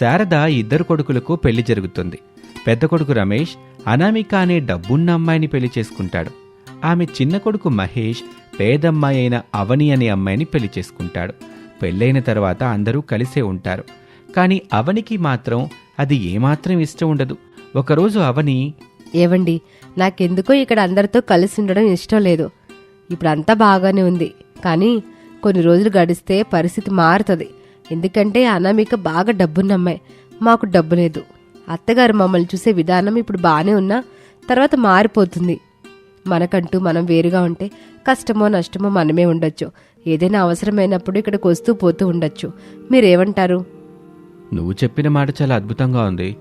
శారద ఇద్దరు కొడుకులకు పెళ్ళి జరుగుతుంది. పెద్ద కొడుకు రమేష్ అనామిక అనే డబ్బున్న అమ్మాయిని పెళ్ళి చేసుకుంటాడు. ఆమె చిన్న కొడుకు మహేష్ పేదమ్మాయి అయిన అవని అనే అమ్మాయిని పెళ్ళి చేసుకుంటాడు. పెళ్ళైన తర్వాత అందరూ కలిసే ఉంటారు. కానీ అవనికి మాత్రం అది ఏమాత్రం ఇష్టం ఉండదు. ఒకరోజు అవని ఏవండి నాకెందుకో ఇక్కడ అందరితో కలిసి ఉండడం ఇష్టం లేదు. ఇప్పుడంతా బాగానే ఉంది. కానీ కొన్ని రోజులు గడిస్తే పరిస్థితి మారుతుంది. ఎందుకంటే అనామిక బాగా డబ్బున్నమ్మాయి మాకు డబ్బు లేదు. అత్తగారు మమ్మల్ని చూసే విధానం ఇప్పుడు బాగానే ఉన్నా తర్వాత మారిపోతుంది. మనకంటూ మనం వేరుగా ఉంటే కష్టమో నష్టమో మనమే ఉండొచ్చు. ఏదైనా అవసరమైనప్పుడు ఇక్కడికి వస్తూ పోతూ ఉండొచ్చు. మీరేమంటారు? నువ్వు చెప్పిన మాట చాలా అద్భుతంగా ఉంది.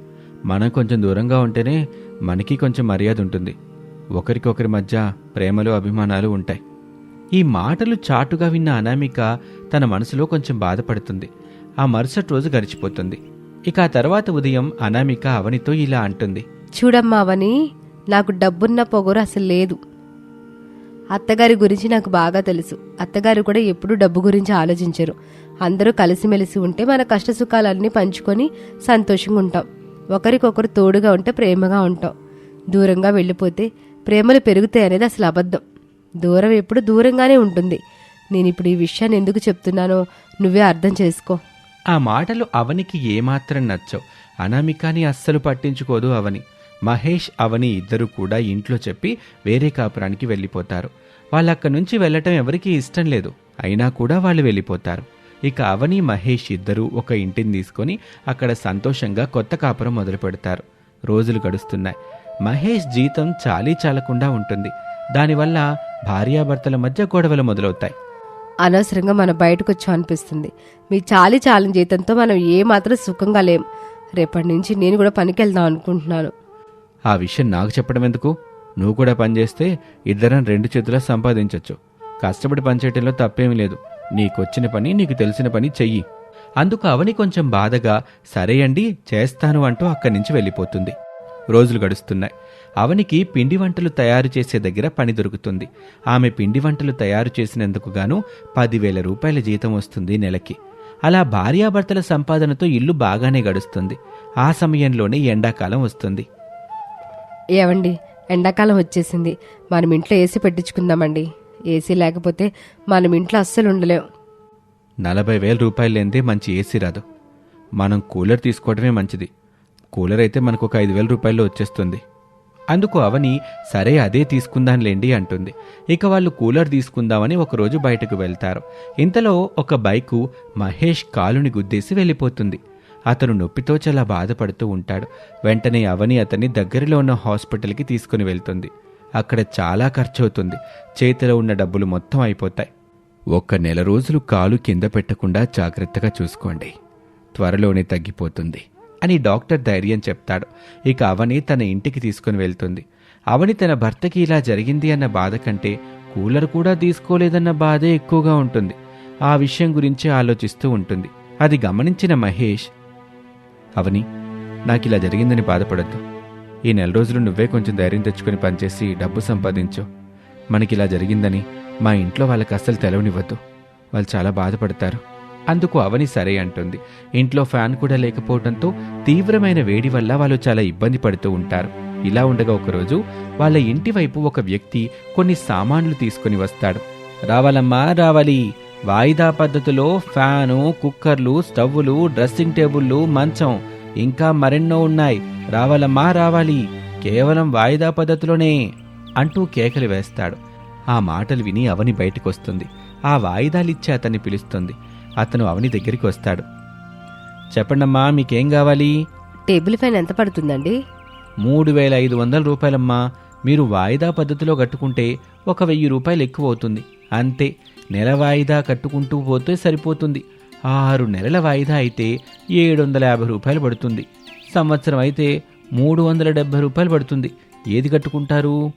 మనం కొంచెం దూరంగా ఉంటేనే మనకి కొంచెం మర్యాద ఉంటుంది. ఒకరికొకరి మధ్య ప్రేమలు అభిమానాలు ఉంటాయి. ఈ మాటలు చాటుగా విన్న అనామిక తన మనసులో కొంచెం బాధపడుతుంది. ఆ మరుసటి రోజు గడిచిపోతుంది. ఇక ఆ తర్వాత ఉదయం అనామిక అవనితో ఇలా అంటుంది. చూడమ్మా అవని నాకు డబ్బున్న పొగరు అసలు లేదు. అత్తగారి గురించి నాకు బాగా తెలుసు. అత్తగారు కూడా ఎప్పుడూ డబ్బు గురించి ఆలోచించరు. అందరూ కలిసిమెలిసి ఉంటే మన కష్టసుఖాలన్నీ పంచుకొని సంతోషంగా ఉంటాం. ఒకరికొకరు తోడుగా ఉంటే ప్రేమగా ఉంటాం. దూరంగా వెళ్ళిపోతే ప్రేమలు పెరుగుతాయి అనేది అసలు అబద్ధం. దూరం ఎప్పుడు దూరంగానే ఉంటుంది. నేను ఇప్పుడు ఈ విషయాన్ని ఎందుకు చెప్తున్నానో నువ్వే అర్థం చేసుకో. ఆ మాటలు అవనికి ఏమాత్రం నచ్చవు. అనామికాని అస్సలు పట్టించుకోదు అవని. మహేష్ అవని ఇద్దరు కూడా ఇంట్లో చెప్పి వేరే కాపురానికి వెళ్ళిపోతారు. వాళ్ళక్కడి నుంచి వెళ్ళటం ఎవరికీ ఇష్టం లేదు. అయినా కూడా వాళ్ళు వెళ్ళిపోతారు. ఇక అవని మహేష్ ఇద్దరూ ఒక ఇంటిని తీసుకొని అక్కడ సంతోషంగా కొత్త కాపురం మొదలు పెడతారు రోజులు గడుస్తున్నాయి. మహేష్ జీతం చాలీ చాలకుండా ఉంటుంది. దానివల్ల భార్యాభర్తల మధ్య గొడవలు మొదలవుతాయి. అనవసరంగా మనం బయటకు వచ్చాం అనిపిస్తుంది. మీ చాలి చాలని జీతంతో మనం ఏమాత్రం సుఖంగా లేం. రేపటి నుంచి నేను కూడా పనికి వెళ్దాం అనుకుంటున్నాను. ఆ విషయం నాకు చెప్పడం ఎందుకు? నువ్వు కూడా పనిచేస్తే ఇద్దరం రెండు చేతులా సంపాదించొచ్చు. కష్టపడి పనిచేయటంలో తప్పేమీ లేదు. నీకొచ్చిన పని నీకు తెలిసిన పని చెయ్యి. అందుకు అవని కొంచెం బాధగా సరే అండి చేస్తాను అంటూ అక్కడి నుంచి వెళ్ళిపోతుంది. రోజులు గడుస్తున్నాయి. అవనికి పిండి వంటలు తయారు చేసే దగ్గర పని దొరుకుతుంది. ఆమె పిండి వంటలు తయారు చేసినందుకు గాను పదివేల రూపాయల జీతం వస్తుంది నెలకి. అలా భార్యాభర్తల సంపాదనతో ఇల్లు బాగానే గడుస్తుంది. ఆ సమయంలోనే ఎండాకాలం వస్తుంది. ఏవండి ఎండాకాలం వచ్చేసింది. మనం ఇంట్లో ఏసీ పెట్టించుకుందామండి. ఏసీ లేకపోతే మనం ఇంట్లో అస్సలు ఉండలేం. నలభై వేల రూపాయలు లేనిదే మంచి ఏసీ రాదు. మనం కూలర్ తీసుకోవడమే మంచిది. కూలర్ అయితే మనకు ఒక ఐదు వేల రూపాయల్లో వచ్చేస్తుంది. అందుకు అవని సరే అదే తీసుకుందాంలేండి అంటుంది. ఇక వాళ్ళు కూలర్ తీసుకుందామని ఒకరోజు బయటకు వెళ్తారు. ఇంతలో ఒక బైకు మహేష్ కాలుని గుద్దేసి వెళ్ళిపోతుంది. అతను నొప్పితో చాలా బాధపడుతూ ఉంటాడు. వెంటనే అవని అతన్ని దగ్గరలో ఉన్న హాస్పిటల్కి తీసుకుని వెళ్తుంది. అక్కడ చాలా ఖర్చవుతుంది. చేతిలో ఉన్న డబ్బులు మొత్తం అయిపోతాయి. ఒక్క నెల రోజులు కాలు కింద పెట్టకుండా జాగ్రత్తగా చూసుకోండి. త్వరలోనే తగ్గిపోతుంది. అని డాక్టర్ ధైర్యం చెప్తాడు. ఇక అవని తన ఇంటికి తీసుకుని వెళ్తుంది. అవని తన భర్తకి ఇలా జరిగింది అన్న బాధ కంటే కూలర్ కూడా తీసుకోలేదన్న బాధే ఎక్కువగా ఉంటుంది. ఆ విషయం గురించి ఆలోచిస్తూ ఉంటుంది. అది గమనించిన మహేష్ అవని నాకు ఇలా జరిగిందని బాధపడద్దు. ఈ నెల రోజులు నువ్వే కొంచెం ధైర్యం తెచ్చుకొని పనిచేసి డబ్బు సంపాదించు. మనకి ఇలా జరిగిందని మా ఇంట్లో వాళ్ళకి అస్సలు తెలవనివ్వద్దు. వాళ్ళు చాలా బాధపడతారు. అందుకు అవని సరే అంటుంది. ఇంట్లో ఫ్యాన్ కూడా లేకపోవడంతో తీవ్రమైన వేడి వల్ల వాళ్ళు చాలా ఇబ్బంది పడుతూ ఉంటారు. ఇలా ఉండగా ఒకరోజు వాళ్ళ ఇంటి వైపు ఒక వ్యక్తి కొన్ని సామాన్లు తీసుకుని వస్తాడు. రావాలమ్మా రావాలి. వాయిదా పద్ధతిలో ఫ్యాను కుక్కర్లు స్టవ్వులు డ్రెస్సింగ్ టేబుల్లు మంచం ఇంకా మరెన్నో ఉన్నాయి. రావాలమ్మా రావాలి. కేవలం వాయిదా పద్ధతిలోనే అంటూ కేకలు వేస్తాడు. ఆ మాటలు విని అవని బయటకొస్తుంది. ఆ వాయిదాలిచ్చి అతన్ని పిలుస్తుంది. అతను అవని దగ్గరికి వస్తాడు. చెప్పండమ్మా మీకేం కావాలి? టేబుల్ ఫ్యాన్ ఎంత పడుతుందండి? మూడు వేల ఐదు వందల రూపాయలమ్మా. మీరు వాయిదా పద్ధతిలో కట్టుకుంటే ఒక వెయ్యి రూపాయలు ఎక్కువ అవుతుంది. అంతే నెల వాయిదా కట్టుకుంటూ పోతే సరిపోతుంది. ఆరు నెలల వాయిదా అయితే ఏడు వందల యాభై రూపాయలు పడుతుంది. సంవత్సరం అయితే మూడు వందల డెబ్బై రూపాయలు పడుతుంది. ఏది కట్టుకుంటారు?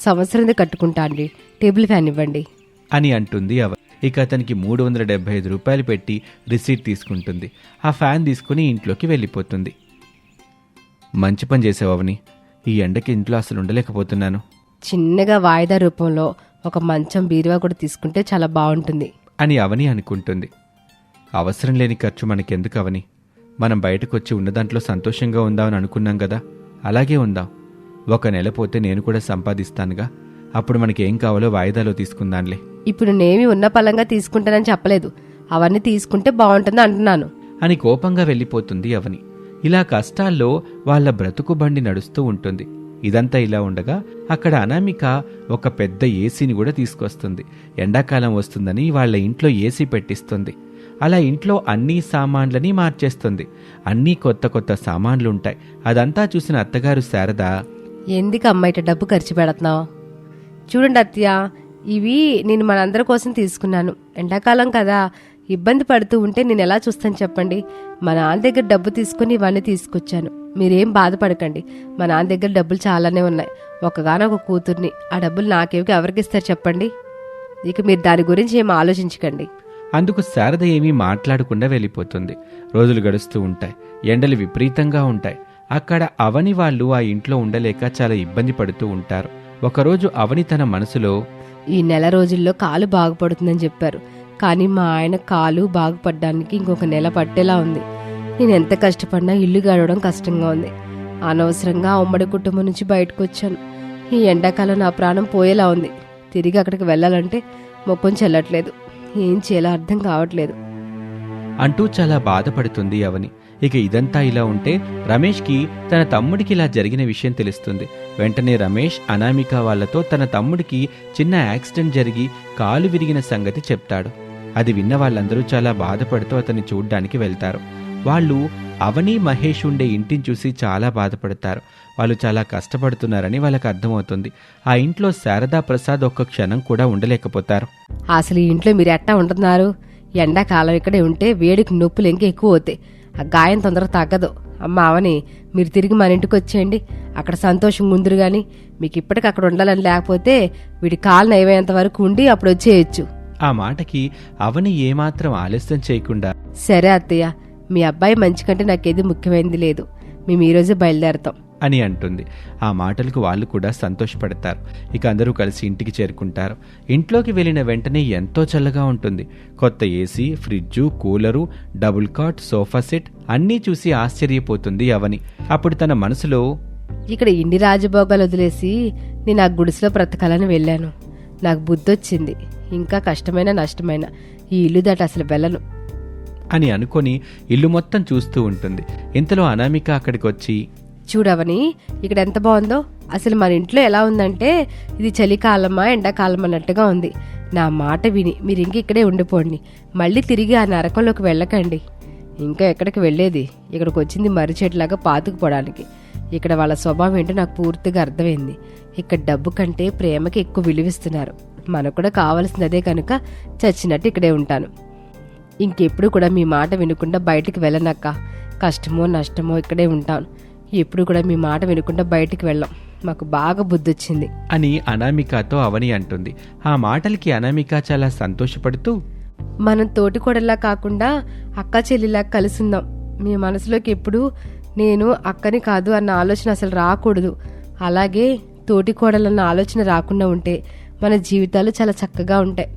సంవత్సరంది కట్టుకుంటా అండి. టేబుల్ ఫ్యాన్ ఇవ్వండి. అని అంటుంది అవ ఇక అతనికి మూడు వందల డెబ్బై ఐదు రూపాయలు పెట్టి రిసీట్ తీసుకుంటుంది. ఆ ఫ్యాన్ తీసుకుని ఇంట్లోకి వెళ్ళిపోతుంది. మంచి పని చేసావు అవని. ఈ ఎండకి ఇంట్లో అసలు ఉండలేకపోతున్నాను. చిన్నగా వాయిదా రూపంలో ఒక మంచం బీరువా కూడా తీసుకుంటే చాలా బాగుంటుంది. అని అవని అనుకుంటుంది. అవసరం లేని ఖర్చు మనకెందుకు అవని? మనం బయటకు వచ్చి ఉన్న దాంట్లో సంతోషంగా ఉందామని అనుకున్నాం కదా. అలాగే ఉందాం. ఒక నెల పోతే నేను కూడా సంపాదిస్తానుగా. అప్పుడు మనకి ఏం కావాలో వాయిదాలో తీసుకుందాంలే. ఇప్పుడు నేనేమి ఉన్న పలంగా తీసుకుంటానని చెప్పలేదు. అవన్నీ తీసుకుంటే బాగుంటుంది అంటున్నాను. అని కోపంగా వెళ్ళిపోతుంది అవని. ఇలా కష్టాల్లో వాళ్ళ బ్రతుకు బండి నడుస్తూ ఉంటుంది. ఇదంతా ఇలా ఉండగా అక్కడ అనామిక ఒక పెద్ద ఏసీని కూడా తీసుకొస్తుంది. ఎండాకాలం వస్తుందని వాళ్ళ ఇంట్లో ఏసీ పెట్టిస్తుంది. అలా ఇంట్లో అన్ని సామాన్లని మార్చేస్తుంది. అన్నీ కొత్త కొత్త సామాన్లు ఉంటాయి అదంతా చూసిన అత్తగారు శారద ఎందుకు అమ్మాయిట డబ్బు ఖర్చు పెడుతున్నావు? చూడండి అత్తయ్య ఇవి నేను మనందరి కోసం తీసుకున్నాను. ఎండాకాలం కదా ఇబ్బంది పడుతూ ఉంటే నేను ఎలా చూస్తాను చెప్పండి? మా నాన్న దగ్గర డబ్బు తీసుకుని ఇవన్నీ తీసుకొచ్చాను. మీరేం బాధపడకండి మా నాన్న దగ్గర డబ్బులు చాలానే ఉన్నాయి. ఒకగానొక కూతుర్ని ఆ డబ్బులు నాకేవి ఎవరికి ఇస్తారు చెప్పండి? ఇక మీరు దాని గురించి ఏం ఆలోచించకండి. అందుకు శారద ఏమీ మాట్లాడకుండా వెళ్ళిపోతుంది. రోజులు గడుస్తూ ఉంటాయి ఎండలు విపరీతంగా ఉంటాయి. అక్కడ అవని వాళ్ళు ఆ ఇంట్లో ఉండలేక చాలా ఇబ్బంది పడుతూ ఉంటారు. ఒకరోజు అవని తన మనసులో ఈ నెల రోజుల్లో కాలు బాగుపడుతుందని చెప్పారు. కానీ మా ఆయన కాలు బాగుపడడానికి ఇంకొక నెల పట్టేలా ఉంది. నేను ఎంత కష్టపడినా ఇల్లు గడవడం కష్టంగా ఉంది. అనవసరంగా ఉమ్మడి కుటుంబం నుంచి బయటకు వచ్చాను ఈ ఎండాకాలం నా ప్రాణం పోయేలా ఉంది. తిరిగి అక్కడికి వెళ్ళాలంటే మొప్పం చెల్లట్లేదు. ఏం చేయాలో అర్థం కావట్లేదు. అంటూ చాలా బాధపడుతుంది అవని ఇక ఇదంతా ఇలా ఉంటే రమేష్కి తన తమ్ముడికి ఇలా జరిగిన విషయం తెలుస్తుంది. వెంటనే రమేష్ అనామిక వాళ్ళతో తన తమ్ముడికి చిన్న యాక్సిడెంట్ జరిగి కాలు విరిగిన సంగతి చెప్తాడు. అది విన్న వాళ్ళందరూ చాలా బాధపడుతూ అతన్ని చూడ్డానికి వెళ్తారు. వాళ్ళు అవని మహేష్ ఉండే ఇంటిని చూసి చాలా బాధపడతారు. వాళ్ళు చాలా కష్టపడుతున్నారని వాళ్ళకి అర్థమవుతుంది. ఆ ఇంట్లో శారదా ప్రసాద్ ఒక్క క్షణం కూడా ఉండలేకపోతారు. అసలు ఈ ఇంట్లో మీరు ఎట్టా ఉంటున్నారు? ఎండాకాలం ఇక్కడే ఉంటే వేడికి నొప్పులు ఇంకా ఎక్కువ అవుతాయి. ఆ గాయం తొందరగా తగ్గదు. అమ్మ అవని మీరు తిరిగి మన ఇంటికి వచ్చేయండి. అక్కడ సంతోషం ముందురు గాని మీకు ఇప్పటికి అక్కడ ఉండాలని లేకపోతే వీడి కాలు నయమయ్యేంత వరకు ఉండి అప్పుడు వచ్చేయచ్చు. ఆ మాటకి అవని ఏమాత్రం ఆలస్యం చేయకుండా సరే అత్తయ్య మీ అబ్బాయి మంచి కంటే నాకేది ముఖ్యమైనది లేదు. మేము ఈరోజే బయలుదేరతాం. అని అంటుంది. ఆ మాటలకు వాళ్ళు కూడా సంతోషపడతారు. ఇక అందరూ కలిసి ఇంటికి చేరుకుంటారు. ఇంట్లోకి వెళ్ళిన వెంటనే ఎంతో చల్లగా ఉంటుంది. కొత్త AC fridge cooler double cot sofa set అన్నీ చూసి ఆశ్చర్యపోతుంది అవని. అప్పుడు తన మనసులో ఇక్కడ ఇండి రాజభోగాలు వదిలేసి నేను ఆ గుడిసెలో బ్రతకాలని వెళ్ళాను. నాకు బుద్ధి వచ్చింది ఇంకా కష్టమైన నష్టమైన ఈ ఇల్లు దాటి అసలు వెళ్ళను. అని అనుకొని ఇల్లు మొత్తం చూస్తూ ఉంటుంది. ఇంతలో అనామిక అక్కడికి వచ్చి చూడవని. ఇక్కడ ఎంత బాగుందో. అసలు మన ఇంట్లో ఎలా ఉందంటే ఇది చలికాలమా ఎండాకాలం అన్నట్టుగా ఉంది. నా మాట విని మీరు ఇంక ఇక్కడే ఉండిపోండి. మళ్ళీ తిరిగి ఆ నరకంలోకి వెళ్ళకండి. ఇంకా ఎక్కడికి వెళ్ళేది? ఇక్కడికి వచ్చింది మర్రి చెట్లాగా పాతుకుపోవడానికి ఇక్కడ వాళ్ళ స్వభావం ఏంటో నాకు పూర్తిగా అర్థమైంది. ఇక్కడ డబ్బు కంటే ప్రేమకి ఎక్కువ విలువిస్తున్నారు. మనకు కూడా కావాల్సింది అదే కనుక చచ్చినట్టు ఇక్కడే ఉంటాను. ఇంకెప్పుడు కూడా మీ మాట వినకుండా బయటికి వెళ్ళనక్క. కష్టమో నష్టమో ఇక్కడే ఉంటాను. ఎప్పుడు కూడా మీ మాట వినకుండా బయటికి వెళ్ళాం. మాకు బాగా బుద్ధి వచ్చింది అని అనామికతో అవని అంటుంది. ఆ మాటలకి అనామిక చాలా సంతోషపడుతూ మనం తోటికోడల్లా కాకుండా అక్క చెల్లిలా కలిసి ఉందాం మీ మనసులోకి ఎప్పుడు నేను అక్కని కాదు అన్న ఆలోచన అసలు రాకూడదు. అలాగే తోటికోడలన్న ఆలోచన రాకుండా ఉంటే మన జీవితాలు చాలా చక్కగా ఉంటాయి.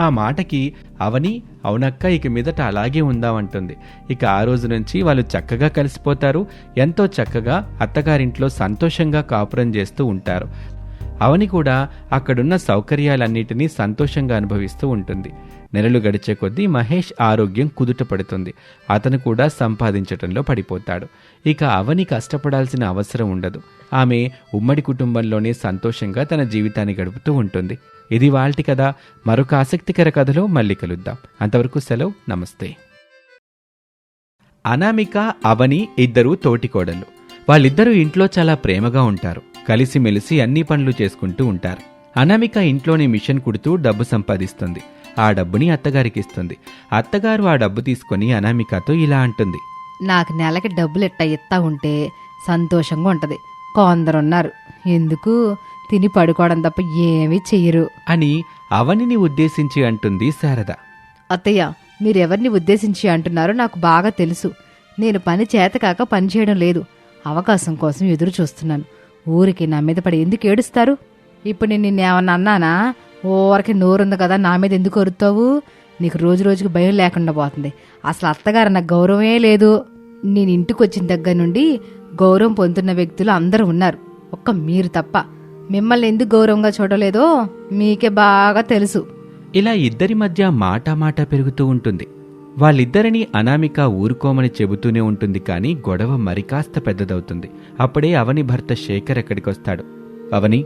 ఆ మాటకి అవని అవునక్క ఇక మీదట అలాగే ఉందామంటుంది. ఇక ఆ రోజు నుంచి వాళ్ళు చక్కగా కలిసిపోతారు. ఎంతో చక్కగా అత్తగారింట్లో సంతోషంగా కాపురం చేస్తూ ఉంటారు. అవని కూడా అక్కడున్న సౌకర్యాలన్నిటినీ సంతోషంగా అనుభవిస్తూ ఉంటుంది. నెలలు గడిచే కొద్దీ మహేష్ ఆరోగ్యం కుదుట పడుతుంది అతను కూడా సంపాదించటంలో పడిపోతాడు. ఇక అవని కష్టపడాల్సిన అవసరం ఉండదు. ఆమె ఉమ్మడి కుటుంబంలోనే సంతోషంగా తన జీవితాన్ని గడుపుతూ ఉంటుంది. ఇది వాళ్ళటి కథ. మరొక ఆసక్తికర కథలో మళ్ళీ కలుద్దాం. అంతవరకు సెలవు. నమస్తే. అనామిక అవని ఇద్దరు తోటికోడళ్ళు. వాళ్ళిద్దరూ ఇంట్లో చాలా ప్రేమగా ఉంటారు. కలిసిమెలిసి అన్ని పనులు చేసుకుంటూ ఉంటారు. అనామిక ఇంట్లోని మిషన్ కుడుతూ డబ్బు సంపాదిస్తుంది. ఆ డబ్బుని అత్తగారికి ఇస్తుంది అత్తగారు ఆ డబ్బు తీసుకొని అనామికతో ఇలా అంటుంది. నాకు నెలకి డబ్బులు ఎట్ట ఇస్తా ఉంటే సంతోషంగా ఉంటది. కొందరున్నారు. ఎందుకు? తిని పడుకోవడం తప్ప ఏమీ చెయ్యరు. అని అవనిని ఉద్దేశించి అంటుంది శారద. అత్తయ్య మీరెవరిని ఉద్దేశించి అంటున్నారో నాకు బాగా తెలుసు. నేను పని చేతకాక పని చేయడం లేదు. అవకాశం కోసం ఎదురు చూస్తున్నాను. ఊరికి నా మీద పడి ఎందుకు ఏడుస్తారు? ఇప్పుడు నేను నిన్నేమన్నా అన్నానా? ఓవరికి నోరుంది కదా నా మీద ఎందుకు అరుతావు? నీకు రోజు రోజుకి భయం లేకుండా పోతుంది. అసలు అత్తగారు నాకు గౌరవమే లేదు. నేను ఇంటికి వచ్చిన దగ్గర నుండి గౌరవం పొందుతున్న వ్యక్తులు అందరూ ఉన్నారు. ఒక్క మీరు తప్ప. మిమ్మల్ని ఎందుకు గౌరవంగా చూడలేదో మీకే బాగా తెలుసు. ఇలా ఇద్దరి మధ్య మాట మాట పెరుగుతూ ఉంటుంది. వాళ్ళిద్దరినీ అనామిక ఊరుకోమని చెబుతూనే ఉంటుంది కానీ గొడవ మరికాస్త పెద్దదవుతుంది. అప్పుడే అవని భర్త శేఖర్ ఎక్కడికొస్తాడు అవని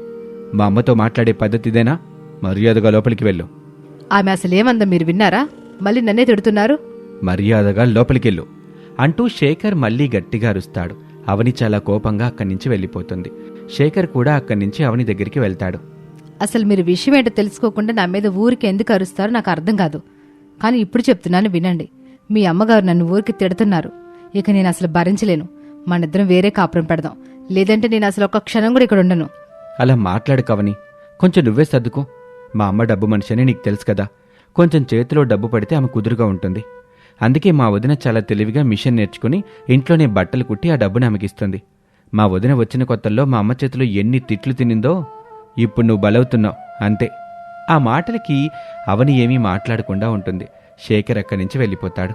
మా అమ్మతో మాట్లాడే పద్ధతిదేనా? మర్యాదగా లోపలికి వెళ్ళు. ఆమె అసలు ఏమందో మీరు విన్నారా? మళ్ళీ నన్నే తిడుతున్నారు? మర్యాదగా లోపలికెళ్ళు అంటూ శేఖర్ మళ్ళీ గట్టిగా అరుస్తాడు. అవని చాలా కోపంగా అక్కడి నుంచి వెళ్ళిపోతుంది. శేఖర్ కూడా అక్కడి నుంచి అవని దగ్గరికి వెళ్తాడు. అసలు మీరు విషయం ఏంటో తెలుసుకోకుండా నా మీద ఊరికి ఎందుకు అరుస్తారో నాకు అర్థం కాదు. కానీ ఇప్పుడు చెప్తున్నాను వినండి. మీ అమ్మగారు నన్ను ఊరికి తిడుతున్నారు. ఇక నేను అసలు భరించలేను. మనిద్దరం వేరే కాపురం పెడదాం. లేదంటే నేను అసలు ఒక్క క్షణం కూడా ఇక్కడ ఉండను. అలా మాట్లాడు కవని. కొంచెం నువ్వే సర్దుకో. మా అమ్మ డబ్బు మనిషి అని నీకు తెలుసు కదా. కొంచెం చేతిలో డబ్బు పడితే ఆమె కుదురుగా ఉంటుంది. అందుకే మా వదిన చాలా తెలివిగా మిషన్ నేర్చుకుని ఇంట్లోనే బట్టలు కుట్టి ఆ డబ్బుని ఆమెకిస్తుంది మా వదిన వచ్చిన కొత్తల్లో మా అమ్మ చేతిలో ఎన్ని తిట్లు తినిందో ఇప్పుడు నువ్వు బలవుతున్నావు అంతే. ఆ మాటలకి అవని ఏమీ మాట్లాడకుండా ఉంటుంది. శేఖర్ అక్కడి నుంచి వెళ్ళిపోతాడు.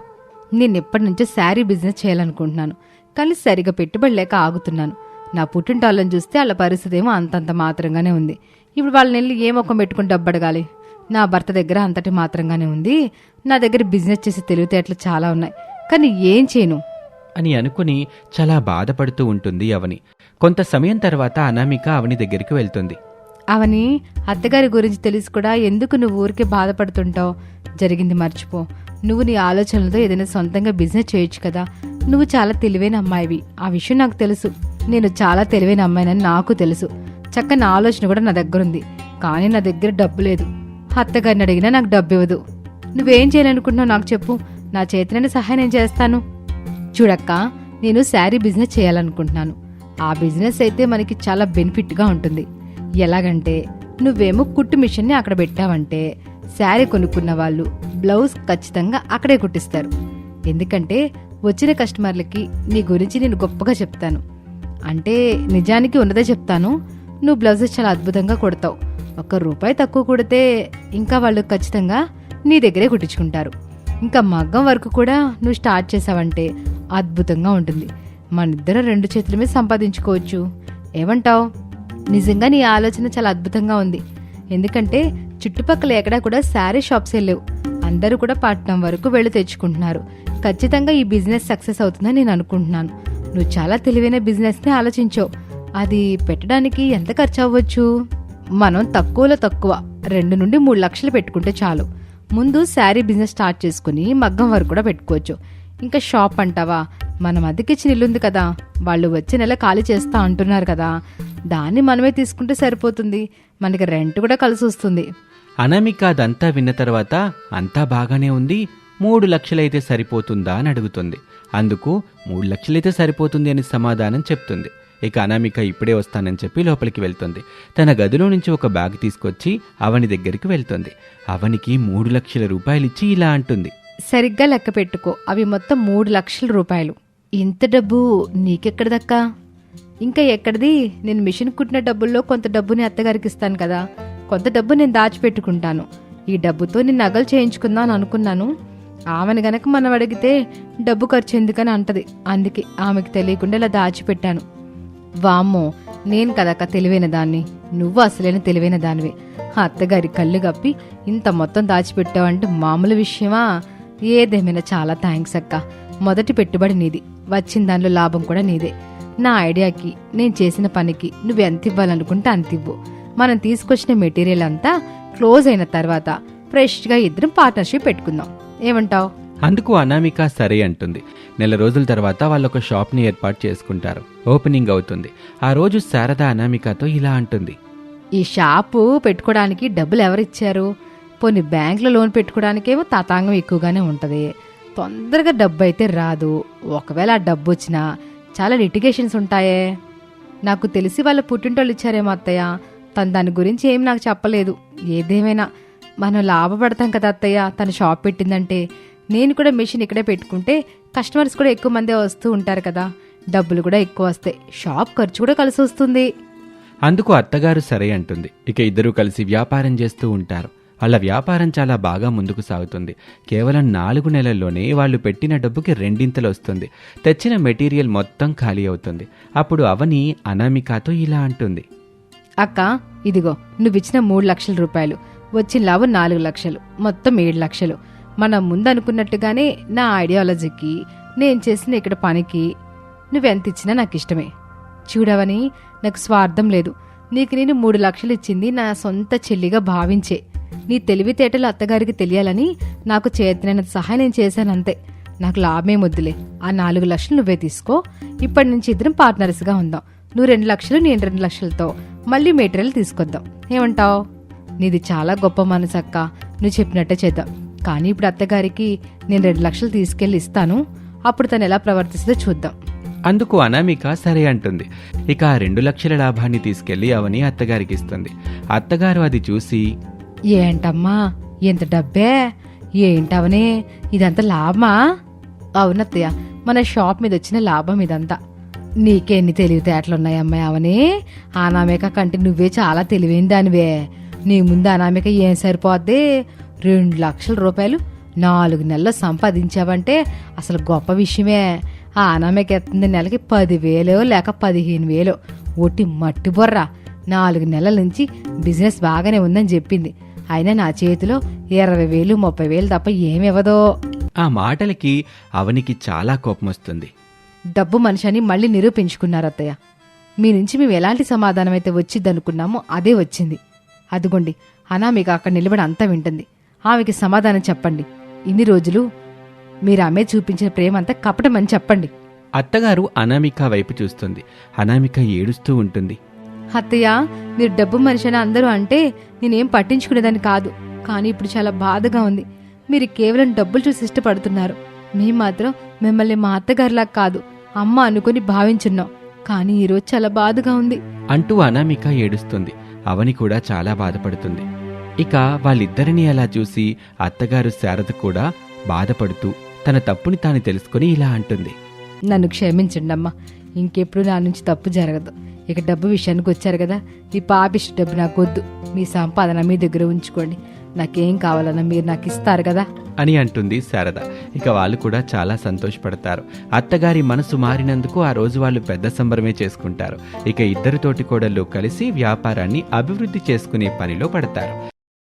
నేను ఎప్పటి నుంచో శారీ బిజినెస్ చేయాలనుకుంటున్నాను. కానీ సరిగా పెట్టుబడి లేక ఆగుతున్నాను. నా పుట్టింటాళ్ళని చూస్తే వాళ్ళ పరిస్థితి ఏమో అంతంత మాత్రంగానే ఉంది. ఇప్పుడు వాళ్ళని వెళ్ళి ఏ మొక్కం పెట్టుకుని డబ్బు అడగాలి? నా భర్త దగ్గర అంతటి మాత్రంగానే ఉంది. నా దగ్గర బిజినెస్ చేసే తెలివితేటలు చాలా ఉన్నాయి. కానీ ఏం చేయను? అని అనుకుని చాలా బాధపడుతూ ఉంటుంది అవని. కొంత సమయం తర్వాత అనామిక అవని దగ్గరికి వెళ్తుంది. అవని అత్తగారి గురించి తెలిసి కూడా ఎందుకు నువ్వు ఊరికే బాధపడుతుంటావు? జరిగింది మర్చిపో. నువ్వు నీ ఆలోచనలతో ఏదైనా సొంతంగా బిజినెస్ చేయొచ్చు కదా. నువ్వు చాలా తెలివైన అమ్మాయివి. ఆ విషయం నాకు తెలుసు. నేను చాలా తెలివైన అమ్మాయినని నాకు తెలుసు. చక్కని ఆలోచన కూడా నా దగ్గర ఉంది కానీ నా దగ్గర డబ్బు లేదు. అత్తగారిని అడిగినా నాకు డబ్బు ఇవ్వదు. నువ్వేం చేయాలనుకుంటున్నావు నాకు చెప్పు. నా చేతినైనా సహాయం నేను చేస్తాను. చూడక్క నేను శారీ బిజినెస్ చేయాలనుకుంటున్నాను. ఆ బిజినెస్ అయితే మనకి చాలా బెనిఫిట్గా ఉంటుంది. ఎలాగంటే నువ్వేమో కుట్టు మిషన్ని అక్కడ పెట్టావంటే శారీ కొనుక్కున్న వాళ్ళు బ్లౌజ్ ఖచ్చితంగా అక్కడే కుట్టిస్తారు. ఎందుకంటే వచ్చిన కస్టమర్లకి నీ గురించి నేను గొప్పగా చెప్తాను. అంటే నిజానికి ఉన్నదే చెప్తాను. నువ్వు బ్లౌజెస్ చాలా అద్భుతంగా కుడతావు. ఒక్క రూపాయి తక్కువ కుడితే ఇంకా వాళ్ళు ఖచ్చితంగా నీ దగ్గరే కుట్టించుకుంటారు. ఇంకా మగ్గం వరకు కూడా నువ్వు స్టార్ట్ చేసావంటే అద్భుతంగా ఉంటుంది. మనిద్దరం రెండు చేతుల మీద సంపాదించుకోవచ్చు. ఏమంటావు? నిజంగా నీ ఆలోచన చాలా అద్భుతంగా ఉంది. ఎందుకంటే చుట్టుపక్కల ఎక్కడా కూడా శారీ షాప్స్ లేవు. అందరూ కూడా పట్నం వరకు వెళ్ళి తెచ్చుకుంటున్నారు. ఖచ్చితంగా ఈ బిజినెస్ సక్సెస్ అవుతుందని నేను అనుకుంటున్నాను. నువ్వు చాలా తెలివైన బిజినెస్ని ఆలోచించావు. అది పెట్టడానికి ఎంత ఖర్చు అవ్వచ్చు? మనం తక్కువలో తక్కువ రెండు నుండి మూడు లక్షలు పెట్టుకుంటే చాలు. ముందు శారీ బిజినెస్ స్టార్ట్ చేసుకుని మగ్గం వరకు కూడా పెట్టుకోవచ్చు. ఇంకా షాప్ అంటావా? మనం అద్దెకిచ్చిన ఇల్లుంది కదా. వాళ్ళు వచ్చే నెల ఖాళీ చేస్తా అంటున్నారు కదా. దాన్ని మనమే తీసుకుంటే సరిపోతుంది. మనకి రెంట్ కూడా కలిసి వస్తుంది. అనామిక అదంతా విన్న తర్వాత అంతా బాగానే ఉంది. మూడు లక్షలైతే సరిపోతుందా అని అడుగుతుంది. అందుకు మూడు లక్షలైతే సరిపోతుంది అని సమాధానం చెప్తుంది. ఇక అనామిక ఇప్పుడే వస్తానని చెప్పి లోపలికి వెళ్తుంది. తన గదిలో నుంచి ఒక బ్యాగ్ తీసుకొచ్చి అవని దగ్గరికి వెళ్తుంది. అవనికి మూడు లక్షల రూపాయలిచ్చి ఇలా అంటుంది. సరిగ్గా లెక్క పెట్టుకో. అవి మొత్తం మూడు లక్షల రూపాయలు. ఇంత డబ్బు నీకెక్కడ దక్కా ఇంకా ఎక్కడిది? నేను మిషన్ కుట్టిన డబ్బుల్లో కొంత డబ్బుని అత్తగారికి ఇస్తాను కదా. కొంత డబ్బు నేను దాచిపెట్టుకుంటాను. ఈ డబ్బుతో నేను నగలు చేయించుకుందాం అని అనుకున్నాను. ఆమెను గనక మనం అడిగితే డబ్బు ఖర్చు ఎందుకని అంటది. అందుకే ఆమెకు తెలియకుండా ఇలా దాచిపెట్టాను. వామ్మో నేను కదక్క తెలివైన దాన్ని. నువ్వు అసలైన తెలివైన దానివే. అత్తగారి కళ్ళు కప్పి ఇంత మొత్తం దాచిపెట్టావంటే మామూలు విషయమా? ఏదేమైనా చాలా థ్యాంక్స్ అక్క. మొదటి పెట్టుబడి నీది. వచ్చిన దానిలో లాభం కూడా నీదే. నా ఐడియాకి నేను చేసిన పనికి నువ్వు ఎంత ఇవ్వాలనుకుంటే అంత ఇవ్వు. మనం తీసుకొచ్చిన మెటీరియల్ అంతా క్లోజ్ అయిన తర్వాత ఫ్రెష్గా ఇద్దరం పార్ట్నర్షిప్ పెట్టుకుందాం. ఏమంటావ్? అందుకు అనామిక సరే అంటుంది. నెల రోజుల తర్వాత వాళ్ళు ఒక షాప్ని ఏర్పాటు చేసుకుంటారు. ఓపెనింగ్ అవుతుంది. ఆ రోజు శారద అనామికతో ఇలా అంటుంది. ఈ షాపు పెట్టుకోవడానికి డబ్బులు ఎవరిచ్చారు? పోనీ బ్యాంకులో లోన్ పెట్టుకోవడానికేమో తతాంగం ఎక్కువగానే ఉంటుంది. తొందరగా డబ్బు అయితే రాదు. ఒకవేళ ఆ డబ్బు వచ్చినా చాలా లిటిగేషన్స్ ఉంటాయే. నాకు తెలిసి వాళ్ళ పుట్టింటోళ్ళు ఇచ్చారేమో అత్తయ్య. తను దాని గురించి ఏం నాకు చెప్పలేదు. ఏదేమైనా మనం లాభపడతాం కదా అత్తయ్య. తను షాప్ పెట్టిందంటే నేను కూడా మెషిన్ ఇక్కడే పెట్టుకుంటే కస్టమర్స్ కూడా ఎక్కువ మందే వస్తూ ఉంటారు కదా. డబ్బులు కూడా ఎక్కువ వస్తాయి. షాప్ ఖర్చు కూడా కలిసి వస్తుంది. అందుకు అత్తగారు సరే అంటుంది. ఇక ఇద్దరూ కలిసి వ్యాపారం చేస్తూ ఉంటారు. వాళ్ళ వ్యాపారం చాలా బాగా ముందుకు సాగుతుంది. కేవలం నాలుగు నెలల్లోనే వాళ్ళు పెట్టిన డబ్బుకి రెండింతలు వస్తుంది. తెచ్చిన మెటీరియల్ మొత్తం ఖాళీ అవుతుంది. అప్పుడు అవని అనామికతో ఇలా అంటుంది. అక్క ఇదిగో నువ్విచ్చిన మూడు లక్షల రూపాయలు. వచ్చిన లాభం నాలుగు లక్షలు. మొత్తం ఏడు లక్షలు. మనం ముందు అనుకున్నట్టుగానే నా ఐడియాలజీకి నేను చేసిన ఇక్కడ పనికి నువ్వెంత ఇచ్చినా నాకు ఇష్టమే. చూడవని నాకు స్వార్థం లేదు. నీకు నేను మూడు లక్షలు ఇచ్చింది నా సొంత చెల్లిగా భావించే. నీ తెలివితేటలు అత్తగారికి తెలియాలని నాకు చేతనైన సహాయం నేను చేశానంతే. నాకు లాభమే వద్దులే ఆ నాలుగు లక్షలు నువ్వే తీసుకో. ఇప్పటి నుంచి ఇద్దరం పార్ట్నర్స్గా ఉందాం. నువ్వు రెండు లక్షలు నేను రెండు లక్షలతో మళ్ళీ మెటీరియల్ తీసుకొద్దాం. ఏమంటావ్? నీది చాలా గొప్ప మనసు అక్క. నువ్వు చెప్పినట్టే చేద్దాం. కానీ ఇప్పుడు అత్తగారికి నేను రెండు లక్షలు తీసుకెళ్ళి ఇస్తాను. అప్పుడు తను ఎలా ప్రవర్తిస్తుందో చూద్దాం. అందుకు అనామిక సరే అంటుంది. ఇక ఆ రెండు లక్షల లాభాన్ని తీసుకెళ్ళి అవని అత్తగారికి ఇస్తుంది. అత్తగారు అది చూసి ఏంటమ్మా ఎంత డబ్బే? ఏంటవనే ఇదంతా లాభమా? అవునత్తయ్య మన షాప్ మీద వచ్చిన లాభం ఇదంతా. నీకెన్ని తెలివితేటలున్నాయమ్మాయి అవని? అనామిక కంటే నువ్వే చాలా తెలివైన దానివే. నీ ముందు అనామిక ఏం సరిపోద్ది? రెండు లక్షల రూపాయలు నాలుగు నెలలు సంపాదించావంటే అసలు గొప్ప విషయమే. ఆ అనామిక ఎత్తుంది నెలకి పదివేలు లేక పదిహేను వేలు. ఒట్టి మట్టి బొర్ర. నాలుగు నెలల నుంచి బిజినెస్ బాగానే ఉందని చెప్పింది. అయినా నా చేతిలో ఇరవై వేలు ముప్పై వేలు తప్ప ఏమివ్వదో ఆ మాటలకి అవనికి చాలా కోపం వస్తుంది. డబ్బు మనిషి అని మళ్ళీ నిరూపించుకున్నారు అత్తయ్య మీ నుంచి మేము ఎలాంటి సమాధానం అయితే వచ్చిందనుకున్నామో అదే వచ్చింది. అదిగోండి అనామిక అక్కడ నిలబడి అంతా వింటుంది. ఆమెకి సమాధానం చెప్పండి. ఇన్ని రోజులు మీరు ఆమె చూపించిన ప్రేమ అంతా కపటమని చెప్పండి. అత్తగారు అనామిక వైపు చూస్తుంది. అనామిక ఏడుస్తూ ఉంటుంది. అత్తయ్య మీరు డబ్బు మనిషి అని అందరూ అంటే నేనేం పట్టించుకునేదాన్ని కాదు. కానీ ఇప్పుడు చాలా బాధగా ఉంది. మీరు కేవలం డబ్బులు చూసి ఇష్టపడుతున్నారు. మేము మాత్రం మిమ్మల్ని మా అత్తగారిలా కాదు అమ్మ అనుకుని భావించున్నాం. కానీ ఈరోజు చాలా బాధగా ఉంది. అంటూ అనామిక ఏడుస్తుంది. అవని కూడా చాలా బాధపడుతుంది. ఇక వాళ్ళిద్దరినీ అలా చూసి అత్తగారు శారద కూడా బాధపడుతూ తన తప్పుని తాను తెలుసుకుని ఇలా అంటుంది. నన్ను క్షమించండి అమ్మా ఇంకెప్పుడు నా నుంచి తప్పు జరగదు. ఇక డబ్బు విషయానికి వచ్చారు కదా ఈ పాపిష్టి డబ్బు నాకు వద్దు మీ సంపాదన మీ దగ్గర ఉంచుకోండి. నాకేం కావాలన్నా మీరు నాకు ఇస్తారు కదా. అని అంటుంది శారద. ఇక వాళ్ళు కూడా చాలా సంతోషపడతారు. అత్తగారి మనసు మారినందుకు ఆ రోజు వాళ్ళు పెద్ద సంబరమే చేసుకుంటారు. ఇక ఇద్దరు తోటి కోడళ్ళు కలిసి వ్యాపారాన్ని అభివృద్ధి చేసుకునే పనిలో పడతారు.